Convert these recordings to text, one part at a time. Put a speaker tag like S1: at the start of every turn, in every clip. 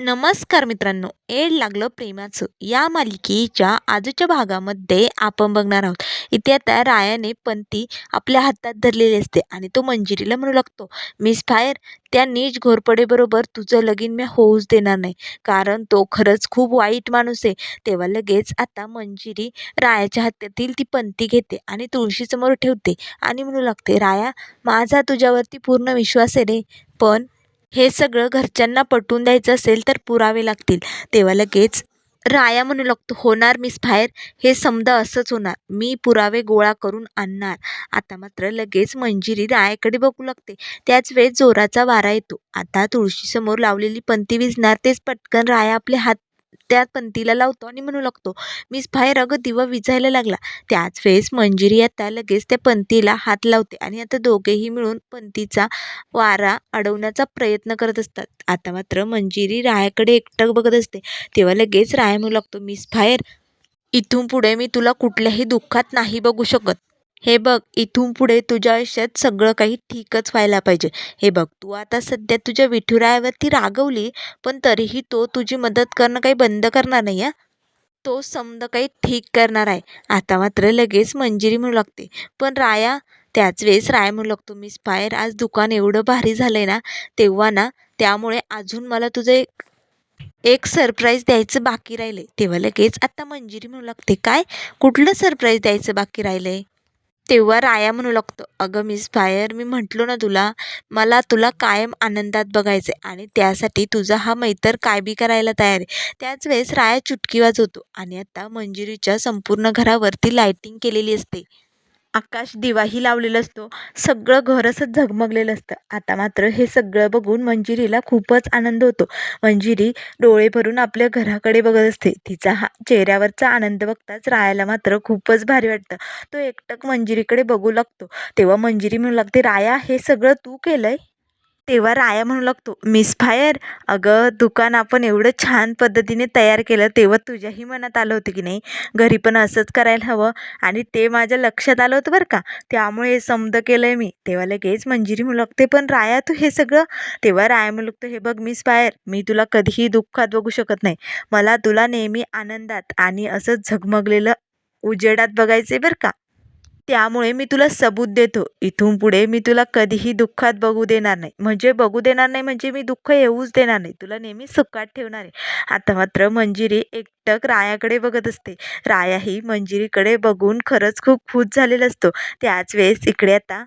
S1: नमस्कार मित्रांनो एड लागलं प्रेमाचं. या मालिकेच्या आजच्या भागामध्ये आपण बघणार आहोत. इथे आता रायाने पंती आपल्या हातात धरलेली असते आणि तो मंजिरीला म्हणू लागतो मिस फायर त्या नीच घोरपडेबरोबर तुझं लगीन मी होऊच देणार नाही. कारण तो खरंच खूप वाईट माणूस आहे. तेव्हा लगेच आता मंजिरी रायाच्या हातातील ती पंती घेते आणि तुळशीसमोर ठेवते आणि म्हणू लागते राया माझा तुझ्यावरती पूर्ण विश्वास आहे रे. पण हे सगळं घरच्यांना पटवून द्यायचं असेल तर पुरावे लागतील. तेव्हा लगेच राया म्हणू लागतो होणार मिस फायर हे समजा असंच होणार. मी पुरावे गोळा करून आणणार. आता मात्र लगेच मंजिरी रायाकडे बघू लागते. त्याच वेळेस जोराचा वारा येतो. आता तुळशीसमोर लावलेली पंती विझणार तेच पटकन राया आपले हात त्या पंतीला लावतो आणि म्हणू लागतो मिस फायर अगं दिवा विझायला लागला. त्याच वेळेस मंजिरी आता लगेच त्या पंतीला हात लावते आणि आता दोघेही मिळून पंतीचा वारा अडवण्याचा प्रयत्न करत असतात. आता मात्र मंजिरी रायाकडे एकटक बघत असते. तेव्हा लगेच राया म्हणू लागतो मिस फायर इथून पुढे मी तुला कुठल्याही दुःखात नाही बघू शकत. हे बघ इथून पुढे तुझ्या आयुष्यात सगळं काही ठीकच व्हायला पाहिजे. हे बघ तू आता सध्या तुझ्या विठुरायावरती रागवली पण तरीही तो तुझी मदत करणं काही बंद करणार नाही आहे तो समजा काही ठीक करणार आहे. आता मात्र लगेच मंजिरी म्हणू लागते. पण राया त्याच वेळेस राय म्हणू लागतो मी स्पायर आज दुकान एवढं भारी झालं आहे ना तेव्हा ना त्यामुळे अजून मला तुझं एक एक सरप्राईज द्यायचं बाकी राहिलं आहे तेव्हा लगेच आता मंजिरी म्हणू लागते काय? कुठलं सरप्राईज द्यायचं बाकी राहिलं आहे तेव्हा राया म्हणू लागतो अगं मिस फायर मी म्हटलो ना तुला मला तुला कायम आनंदात बघायचं आहे आणि त्यासाठी तुझा हा मैतर काय बी करायला तयार आहे. त्याच वेळेस राया चुटकी वाजवतो आणि आता मंजिरीच्या संपूर्ण घरावरती लायटिंग केलेली असते. आकाश दिवाही लावलेला असतो. सगळं घर असं झगमगलेलं असतं. आता मात्र हे सगळं बघून मंजिरीला खूपच आनंद होतो. मंजिरी डोळे भरून आपल्या घराकडे बघत असते. तिचा हा चेहऱ्यावरचा आनंद बघताच रायाला मात्र खूपच भारी वाटतं. तो एकटक मंजिरीकडे बघू लागतो. तेव्हा मंजिरी म्हणू लागते राया हे सगळं तू केलंय? तेव्हा राया म्हणू लागतो मिस फायर अगं दुकान आपण एवढं छान पद्धतीने तयार केलं तेव्हा तुझ्याही मनात आलं होतं की नाही? घरी पण असंच करायला हवं. आणि ते माझ्या लक्षात आलं होतं बरं का. त्यामुळे हे समद केलं आहे मी. तेव्हा लगेच मंजिरी म्हणू लागते पण राया तू हे सगळं तेव्हा राया म्हणू लागतो हे बघ मिस फायर मी तुला कधीही दुःखात बघू शकत नाही. मला तुला नेहमी आनंदात आणि असं झगमगलेलं उजेडात बघायचं आहे बरं का. त्यामुळे मी तुला सबूत देतो. इथून पुढे मी तुला कधीही दुःखात बघू देणार नाही. म्हणजे बघू देणार नाही म्हणजे मी दुःख येऊच देणार नाही. तुला नेहमी सुखात ठेवणार आहे. आता मात्र मंजिरी एकटक रायाकडे बघत असते. रायाही मंजिरीकडे बघून खरंच खूप खुश झालेला असतो. त्याच वेळेस इकडे आता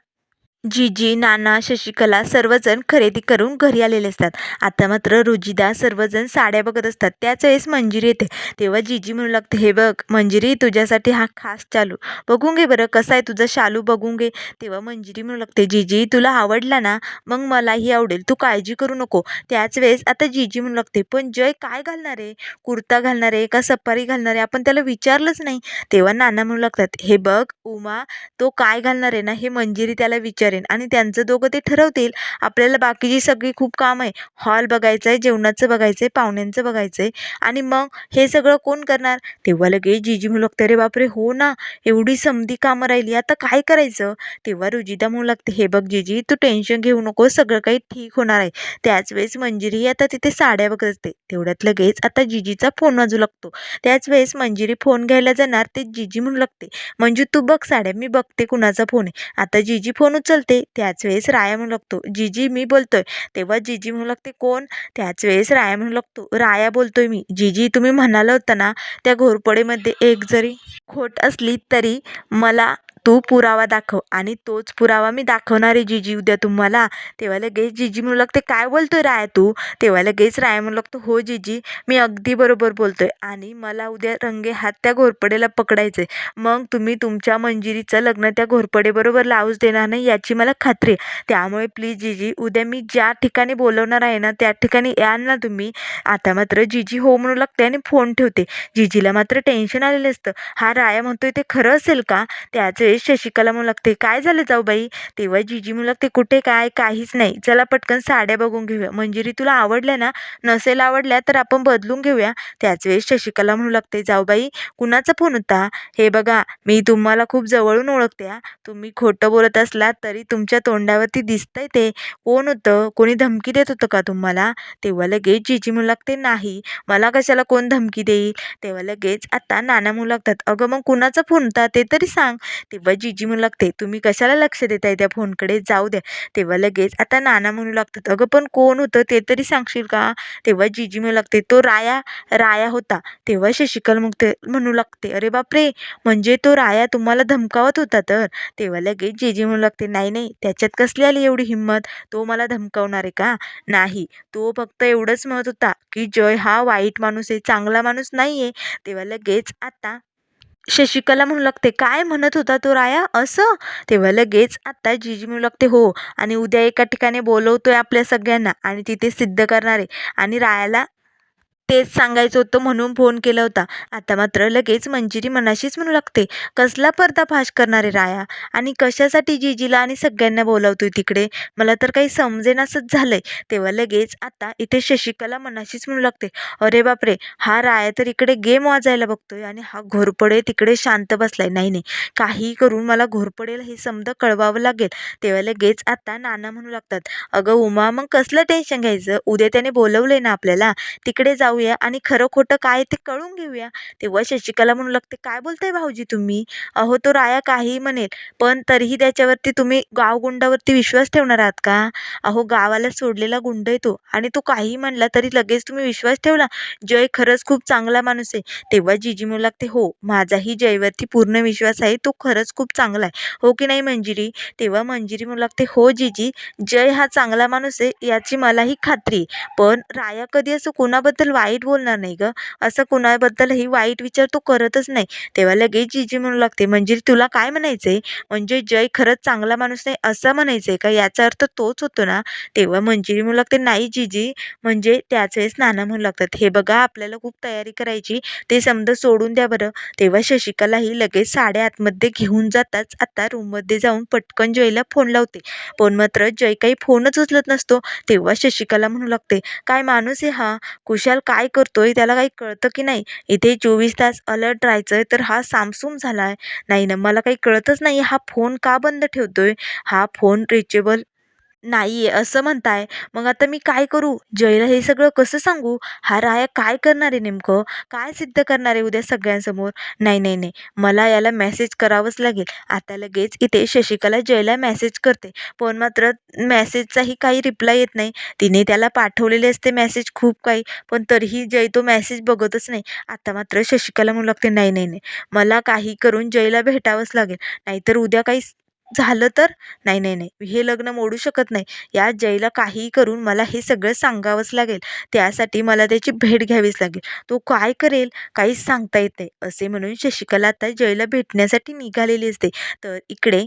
S1: जीजी नाना शशिकला सर्वजण खरेदी करून घरी आलेले असतात. आता मात्र रुजिदा सर्वजण साड्या बघत असतात. त्याच वेळेस मंजिरी येते. तेव्हा जीजी म्हणू लागते हे बघ मंजिरी तुझ्यासाठी हा खास चालू. बघून घे बरं कसा आहे तुझा शालू बघून घे. तेव्हा मंजिरी म्हणू लागते जीजी तुला आवडला ना? मग मलाही आवडेल. तू काळजी करू नको. त्याच वेळेस आता जीजी म्हणू लागते पण जय काय घालणार आहे? कुर्ता घालणार आहे का? सफारी घालणार आहे? आपण त्याला विचारलंच नाही. तेव्हा नाना म्हणू लागतात हे बघ उमा तो काय घालणार आहे ना? हे मंजिरी त्याला विचार करेन. आणि त्यांचं दोघं ते ठरवतील. आपल्याला बाकीची सगळी खूप काम आहे. हॉल बघायचं आहे जेवणाचं बघायचं आहे पाहुण्यांचं बघायचं आहे आणि मग हे सगळं कोण करणार? तेव्हा लगेच जीजी म्हणू लागते अरे बापरे हो ना. एवढी समधी कामं राहिली. आता काय करायचं? तेव्हा रुजिता म्हणू लागते हे बघ जीजी तू टेन्शन घेऊ नको. सगळं काही ठीक होणार आहे. त्याच वेळेस मंजिरी आता तिथे साड्या बघत. असते तेवढ्यात लगेच आता जीजीचा फोन वाजू लागतो. त्याच वेळेस मंजिरी फोन घ्यायला जाणार ते जीजी म्हणू लागते मंजू तू बघ साड्या. मी बघते कुणाचा फोन आहे. आता जीजी फोन उचल बोलते त्याच वेळेस राया म्हणू लागतो. जीजी मी बोलतोय. तेव्हा जीजी म्हणू लागते कोण? त्याच वेळेस राया म्हणू लागतो राया बोलतोय मी. जीजी तुम्ही म्हणाला होता ना त्या घोरपडेमध्ये एक जरी खोट असली तरी मला तू पुरावा दाखव. आणि तोच पुरावा मी दाखवणार आहे जीजी उद्या तुम्हाला. तेव्हा लगेच जीजी म्हणू लागते काय बोलतो राया तू? तेव्हा लगेच राया म्हणू लागतो हो जीजी मी अगदी बरोबर बोलतोय. आणि मला उद्या रंगे हात त्या घोरपडेला पकडायचे मग तुम्ही तुमच्या मंजिरीचं लग्न त्या घोरपडेबरोबर लावूच देणार नाही याची मला खात्री आहे. त्यामुळे प्लीज जीजी उद्या मी ज्या ठिकाणी बोलवणार आहे ना त्या ठिकाणी याल ना तुम्ही. आता मात्र जीजी हो म्हणू लागते आणि फोन ठेवते. जीजीला मात्र टेन्शन आलेलं असतं. हा राया म्हणतोय ते खरं असेल का? त्याचे वेळेस वेळेस शशिकला म्हणू लागते काय झालं जाऊबाई तेव्हा जिजी म्हणू लागते कुठे काय? काहीच नाही. चला पटकन साड्या बघून घेऊया. मंजिरी तुला आवडल्या ना नसेल आवडल्या तर आपण बदलून घेऊया. त्याच वेळेस शशिकला म्हणू लागते जाऊबाई कुणाचा फोन होता? हे बघा मी तुम्हाला खूप जवळून ओळखते हा. तुम्ही खोटं बोलत असलात तरी तुमच्या तोंडावरती दिसतंय ते. कोण होतं? कोणी धमकी देत होतं का तुम्हाला? तेव्हा लगेच जिजी म्हणू लागते नाही. मला कशाला कोण धमकी देईल? तेव्हा लगेच आता नाना म्हणू लागतात अगं मग कुणाचा फोन होता? ते तरी सांग. तेव्हा तेव्हा जीजी म्हणू लागते तुम्ही कशाला लक्ष देताय त्या फोनकडे? जाऊ द्या. तेव्हा लगेच आता नाना म्हणू लागतात अगं पण कोण होतं? ते तरी सांगशील का? तेव्हा जीजी म्हणू लागते तो राया राया होता. तेव्हा शशिकल मुक्त म्हणू लागते अरे बापरे! म्हणजे तो राया तुम्हाला धमकावत होता तर? तेव्हा लगेच जीजी म्हणू लागते नाही नाही त्याच्यात कसली आली एवढी हिंमत? तो मला धमकावणार आहे का? नाही तो फक्त एवढंच म्हणत होता की जय हा वाईट माणूस आहे चांगला माणूस नाही आहे तेव्हा लगेच आता शशिकला म्हणू लागते काय म्हणत होता तो राया? असं? तेव्हा लगेच आत्ता जीजी म्हणू लागते हो आणि उद्या एका ठिकाणी बोलवतोय आपल्या सगळ्यांना आणि तिथे सिद्ध करणार आहे आणि रायाला तेच सांगायचं होतं म्हणून फोन केला होता. आता मात्र लगेच मंजिरी मनाशीच म्हणू लागते. कसला पर्दाफाश करणारे राया? आणि कशासाठी जिजीला आणि सगळ्यांना बोलावतोय तिकडे? मला तर काही समजेनासच झालंय. तेव्हा लगेच आता इथे शशिकला मनाशीच म्हणू लागते. अरे बापरे! हा राया तर इकडे गेम वाजायला बघतोय आणि हा घोरपडे तिकडे शांत बसलाय. नाही नाही. काही करून मला घोरपडेला हे समजा कळवावं लागेल. तेव्हा लगेच आता नाना म्हणू लागतात. अगं उमा मग कसलं टेन्शन घ्यायचं? उद्या त्याने बोलवलंय ना आपल्याला? तिकडे जाऊ जाऊया आणि खरं खोटं काय ते कळून घेऊया. तेव्हा शशिकला म्हणू लागते काय बोलताय भाऊजी तुम्ही? अहो तो राया काहीही म्हणेल पण तरीही त्याच्यावरती तुम्ही गावगुंडावरती विश्वास ठेवणार आहात का? अहो गावाला सोडलेला गुंड आहे तो आणि तो काहीही म्हणला तरी लगेच तुम्ही विश्वास ठेवला. जय खरंच खूप चांगला माणूस आहे. तेव्हा जिजी म्हणू लागते हो माझाही जयवरती पूर्ण विश्वास आहे तो खरंच खूप चांगला आहे. हो की नाही मंजिरी? तेव्हा मंजिरी म्हणू लागते हो जिजी जय हा चांगला माणूस आहे याची मलाही खात्री आहे. पण राया कधी असं कोणाबद्दल वाईट बोलणार नाही गं. असं कुणाबद्दलही वाईट विचार तो करतच नाही. तेव्हा लगेच जिजी म्हणू लागते मंजिरी तुला काय म्हणायचं आहे म्हणजे जय खरंच चांगला माणूस नाही असं म्हणायचं आहे का? याचा अर्थ तोच होतो ना? तेव्हा मंजिरी म्हणू लागते नाही जिजी म्हणजे त्याच वेळेस नाना म्हणू लागतात हे बघा आपल्याला खूप तयारी करायची ते समजा सोडून द्या बरं. तेव्हा शशिकलाही लगेच साड्या आतमध्ये घेऊन जाताच आता रूममध्ये जाऊन पटकन जयला फोन लावते. पण मात्र जय काही फोनच उचलत नसतो. तेव्हा शशिकला म्हणू लागते काय माणूस आहे हा? कुशाल काय करतो आहे त्याला काही कळतं की नाही? इथे चोवीस तास अलर्ट राहायचं आहे तर हा सामसूम झाला आहे नाही ना मला काही कळतच नाही हा फोन का बंद ठेवतो आहे हा फोन रिचेबल नाही आहे असं म्हणताय. मग आता मी काय करू? जयला हे सगळं कसं सांगू? हा राया काय करणार आहे नेमकं? काय सिद्ध करणार आहे उद्या सगळ्यांसमोर? नाही नाही नाही. मला याला मेसेज करावंच लागेल. आता लगेच इथे शशिकला जयला मेसेज करते. पण मात्र मेसेजचाही काही रिप्लाय येत नाही. तिने त्याला पाठवलेले असते मेसेज खूप काही. पण तरीही जय तो मेसेज बघतच नाही. आता मात्र शशिकला म्हणू लागते नाही नाही नाही. मला काही करून जयला भेटावंच लागेल. नाहीतर उद्या काही झालं तर? नाही नाही नाही. हे लग्न मोडू शकत नाही. या जयला काहीही करून मला हे सगळं सांगावंच लागेल. त्यासाठी मला त्याची भेट घ्यावीच लागेल. तो काय करेल? काहीच सांगता येत नाही. असे म्हणून शशिकला आता जयला भेटण्यासाठी निघालेली असते. तर इकडे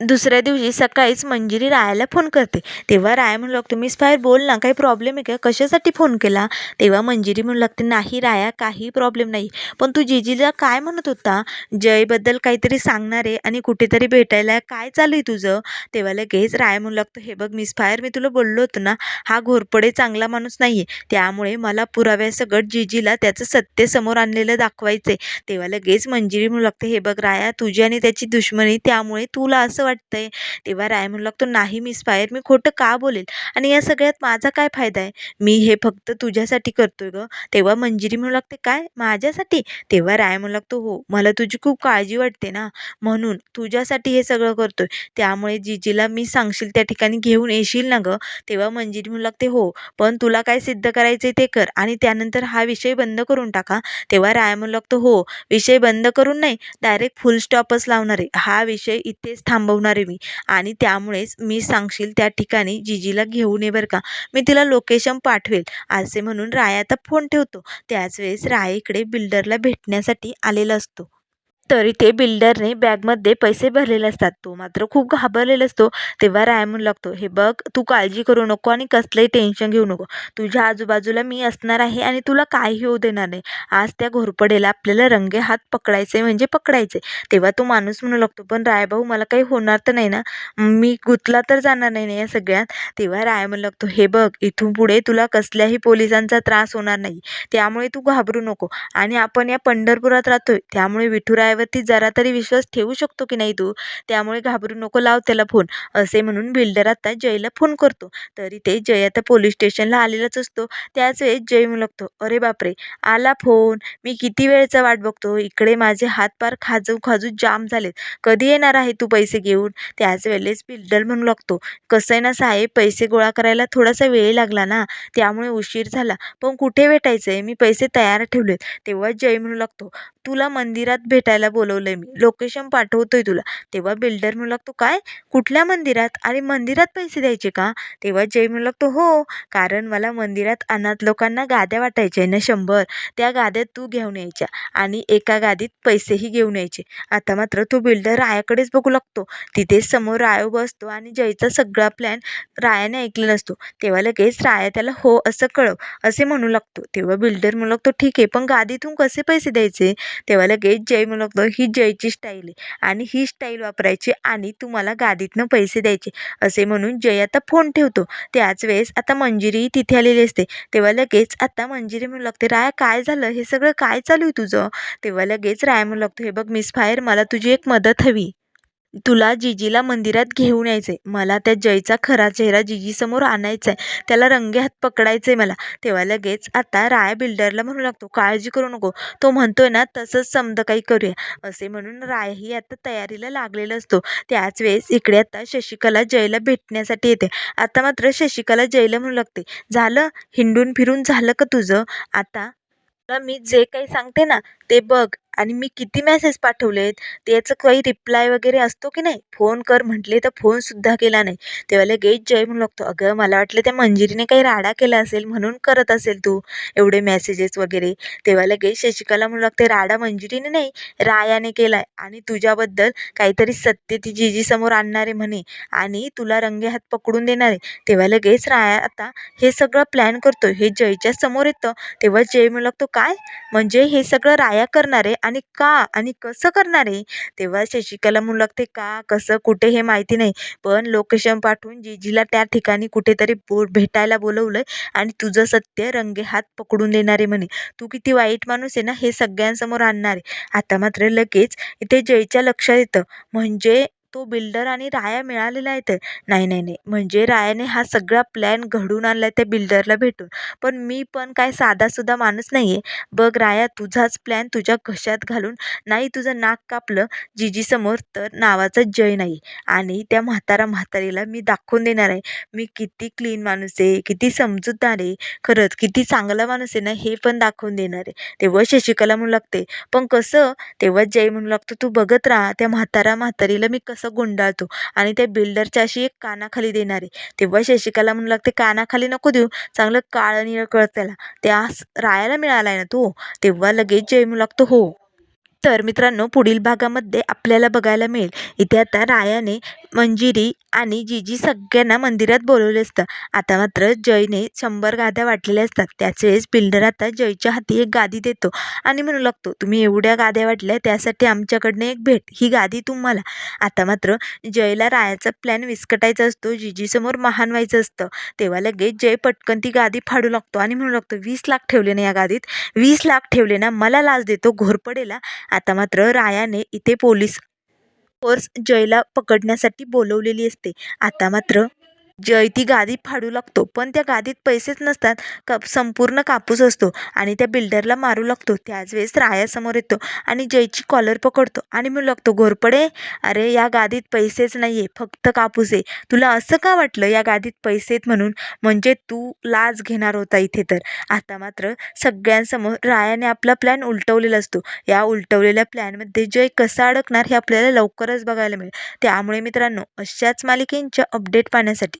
S1: दुसऱ्या दिवशी सकाळीच मंजिरी रायाला फोन करते. तेव्हा राया म्हणू लागतो मिस फायर बोल ना काही प्रॉब्लेम आहे का? कशासाठी फोन केला? तेव्हा मंजिरी म्हणू लागते नाही राया काही प्रॉब्लेम नाही. पण तू जिजीला काय म्हणत होता? जयबद्दल काहीतरी सांगणार आहे आणि कुठेतरी भेटायला काय चालू आहे तुझं? तेव्हा लगेच राया म्हणू लागतो हे बघ मिस फायर मी तुला बोललो होतो ना हा घोरपडे चांगला माणूस नाही आहे त्यामुळे मला पुराव्यासकट जिजीला त्याचं सत्य समोर आणलेलं दाखवायचं आहे तेव्हा लगेच मंजिरी म्हणू लागते हे बघ राया तुझी आणि त्याची दुश्मनी त्यामुळे तुला असं वाटतंय. तेव्हा राय म्हणू लागतो नाही मिस फायर मी खोटं का बोलेल? आणि या सगळ्यात माझा काय फायदा आहे? मी हे फक्त तुझ्यासाठी करतोय गं. तेव्हा मंजिरी म्हणू लागते काय? माझ्यासाठी? तेव्हा राय म्हणू लागतो हो मला तुझी खूप काळजी वाटते ना. म्हणून तुझ्यासाठी हे सगळं करतोय. त्यामुळे जिजीला मी सांगशील त्या ठिकाणी घेऊन येशील ना गं? तेव्हा मंजिरी म्हणू लागते हो पण तुला काय सिद्ध करायचं ते कर आणि त्यानंतर हा विषय बंद करून टाका. तेव्हा राय म्हणू लागतो हो विषय बंद करून नाही डायरेक्ट फुल स्टॉपच लावणार आहे. हा विषय इथेच थांबवणार आहे मी. आणि त्यामुळेच मी सांगशील त्या ठिकाणी जिजीला घेऊन ये बरं का. मी तिला लोकेशन पाठवेल. असे म्हणून राया आता फोन ठेवतो. त्याच वेळेस राया इकडे बिल्डरला भेटण्यासाठी आलेला असतो. तरी ते बिल्डरने बॅगमध्ये पैसे भरलेले असतात. तो मात्र खूप घाबरलेला असतो. तेव्हा राय म्हणू लागतो हे बघ तू काळजी करू नको आणि कसलंही टेन्शन घेऊ नको. तुझ्या आजूबाजूला मी असणार आहे आणि तुला काही होऊ देणार नाही. आज त्या घोरपडेला आपल्याला रंगे हात पकडायचे म्हणजे पकडायचे. तेव्हा तो माणूस म्हणू लागतो पण रायभाऊ मला काही होणार तर नाही ना? मी गुतला तर जाणार नाही ना या सगळ्यात? तेव्हा राय म्हणू लागतो हे बघ इथून पुढे तुला कसल्याही पोलिसांचा त्रास होणार नाही. त्यामुळे तू घाबरू नको. आणि आपण या पंढरपुरात राहतोय. त्यामुळे त्याच्यावरती जरा तरी विश्वास ठेवू शकतो की नाही तू? त्यामुळे घाबरू नको लाव त्याला फोन. असे म्हणून बिल्डर आता जयला फोन करतो. तरी ते जय आता पोलीस स्टेशनला आलेलाच असतो. त्याच वेळेस जय म्हणू लागतो अरे बापरे! आला फोन. मी किती वेळचा वाट बघतो. इकडे माझे हात पार खाजू खाजू जाम झालेत. कधी येणार आहे तू पैसे घेऊन? त्याच वेळेस बिल्डर म्हणू लागतो. कसं आहे ना साहेब पैसे गोळा करायला थोडासा वेळ लागला ना? त्यामुळे उशीर झाला. पण कुठे भेटायचं आहे मी पैसे तयार ठेवलेत. तेव्हा जय म्हणू लागतो. तुला मंदिरात भेटायला बोलवलंय मी. लोकेशन पाठवतोय तुला. तेव्हा बिल्डर म्हणू लागतो काय? कुठल्या मंदिरात? आणि मंदिरात पैसे द्यायचे का? तेव्हा जय म्हणू लागतो हो कारण मला मंदिरात अनाथ लोकांना गाद्या वाटायच्या आहे ना शंभर. त्या गाद्या तू घेऊन यायच्या आणि एका गादीत पैसेही घेऊन यायचे. आता मात्र तो बिल्डर रायाकडेच बघू लागतो. तिथेच समोर रायो बसतो आणि जयचा सगळा प्लॅन रायाने ऐकलेला असतो. तेव्हा लगेच राया त्याला हो असं कळव असे म्हणू लागतो. तेव्हा बिल्डर म्हणू लागतो ठीक आहे पण गादीतून कसे पैसे द्यायचे? तेव्हा लगेच जय म्हणू लागतो ही जयची स्टाईल आहे. आणि ही स्टाईल वापरायची आणि तुम्हाला गादीतनं पैसे द्यायचे. असे म्हणून जय आता फोन ठेवतो. त्याच वेळेस आता मंजिरी तिथे आलेली असते. तेव्हा लगेच आता मंजिरी म्हणू लागते राया काय झालं? हे सगळं काय चालू आहे तुझं? तेव्हा लगेच राया म्हणू लागतो हे बघ मिस फायर मला तुझी एक मदत हवी. तुला जिजीला मंदिरात घेऊन यायचं आहे मला त्या जयचा खरा चेहरा जिजीसमोर आणायचा आहे त्याला रंगे हात पकडायचं आहे मला. तेव्हा लगेच आता राया बिल्डरला म्हणू लागतो काळजी करू नको. तो म्हणतोय ना तसंच समद काही करूया. असे म्हणून रायही आता तयारीला लागलेला असतो. त्याच वेळेस इकडे आता शशिकला जयला भेटण्यासाठी येते. आता मात्र शशिकला जयला म्हणू लागते झालं? हिंडून फिरून झालं का तुझं? आता तुला मी जे काही सांगते ना ते बघ. आणि मी किती मॅसेज पाठवलेत? त्याचं काही रिप्लाय वगैरे असतो की नाही? फोन कर म्हटले तर फोनसुद्धा केला नाही. तेव्हा लगेच जय म्हणू लागतो. अगं मला वाटलं त्या मंजिरीने काही राडा केला असेल म्हणून करत असेल तू एवढे मेसेजेस वगैरे. तेव्हा लगेच शशिकला म्हणू लागते राडा मंजिरीने नाही रायाने केला आहे आणि तुझ्याबद्दल काहीतरी सत्य ती जीजीसमोर आणणार आहे म्हणे. आणि तुला रंगे हात पकडून देणार. आहे तेव्हा लगेच राया आता हे सगळं प्लॅन करतो हे जयच्या समोर येतं. तेव्हा जय म्हणू लागतो काय? म्हणजे हे सगळं राया करणार करणारे आणि का आणि कसं करणार? आहे तेव्हा शशिकला म्हणू लागते का कसं कुठे हे माहिती नाही. पण लोकेशन पाठवून जीजीला त्या ठिकाणी कुठेतरी बो भेटायला बोलवलं आणि तुझं सत्य रंगे हात पकडून देणार आहे म्हणे. तू किती वाईट माणूस आहे ना हे सगळ्यांसमोर आणणार. आहे आता मात्र लगेच इथे जयच्या लक्षात येतं. म्हणजे तो बिल्डर आणि राया मिळालेला आहे तर नाही नाही नाही. म्हणजे रायाने हा सगळा प्लॅन घडून आणला आहे त्या बिल्डरला भेटून. पण मी पण काय साधासुद्धा माणूस नाही आहे बघ राया तुझाच प्लॅन तुझ्या घशात घालून नाही तुझं नाक कापलं जीजीसमोर तर नावाचा जय नाही. आणि त्या म्हातारा म्हातारीला मी दाखवून देणार आहे. मी किती क्लीन माणूस आहे किती समजूतदार आहे. खरंच किती चांगला माणूस आहे ना हे पण दाखवून देणार आहे. तेव्हा शशिकला म्हणू लागते पण कसं? तेव्हा जय म्हणू लागतो तू बघत राहा त्या म्हातारा म्हातारीला मी कसं असं गुंडाळतो. आणि त्या बिल्डरच्या अशी एक कानाखाली देणार. आहे तेव्हा शशिकला म्हणू लागते कानाखाली नको देऊ. चांगलं काळं निळं कळत त्याला. त्या रायाला मिळाला आहे ना तो? तेव्हा लगेच जय म्हणू लागतो हो. तर मित्रांनो पुढील भागामध्ये आपल्याला बघायला मिळेल. इथे आता रायाने मंजिरी आणि जीजी सगळ्यांना मंदिरात बोलवले असतं. आता मात्र जयने शंभर गाद्या वाटलेल्या असतात. त्याच वेळेस बिल्डर आता जयच्या हाती एक गादी देतो आणि म्हणू लागतो तुम्ही एवढ्या गाद्या वाटल्या त्यासाठी आमच्याकडनं एक भेट. ही गादी तुम्हाला. आता मात्र जयला रायाचा प्लॅन विस्कटायचा असतो जीजीसमोर महान व्हायचं असतं. तेव्हा लगेच जय पटकन ती गादी फाडू लागतो आणि म्हणू लागतो वीस लाख ठेवले ना या गादीत? वीस लाख ठेवले ना मला लाज देतो घोरपडेला आता मात्र रायाने इथे पोलीस फोर्स जयला पकडण्यासाठी बोलवलेली असते. आता मात्र ती गादी फाडू लागतो. पण त्या गादीत पैसेच नसतात. कप संपूर्ण कापूस असतो आणि त्या बिल्डरला मारू लागतो. त्याच वेळेस रायासमोर येतो आणि जयची कॉलर पकडतो आणि म्हणू लागतो घोरपडे अरे या गादीत पैसेच नाही आहे फक्त कापूस आहे. तुला असं का वाटलं या गादीत पैसे आहेत म्हणून? म्हणजे तू लाज घेणार होता इथे तर. आता मात्र सगळ्यांसमोर रायाने आपला प्लॅन उलटवलेला असतो. या उलटवलेल्या प्लॅनमध्ये जय कसा अडकणार हे आपल्याला लवकरच बघायला मिळेल. त्यामुळे मित्रांनो अशाच मालिकेंच्या अपडेट पाहण्यासाठी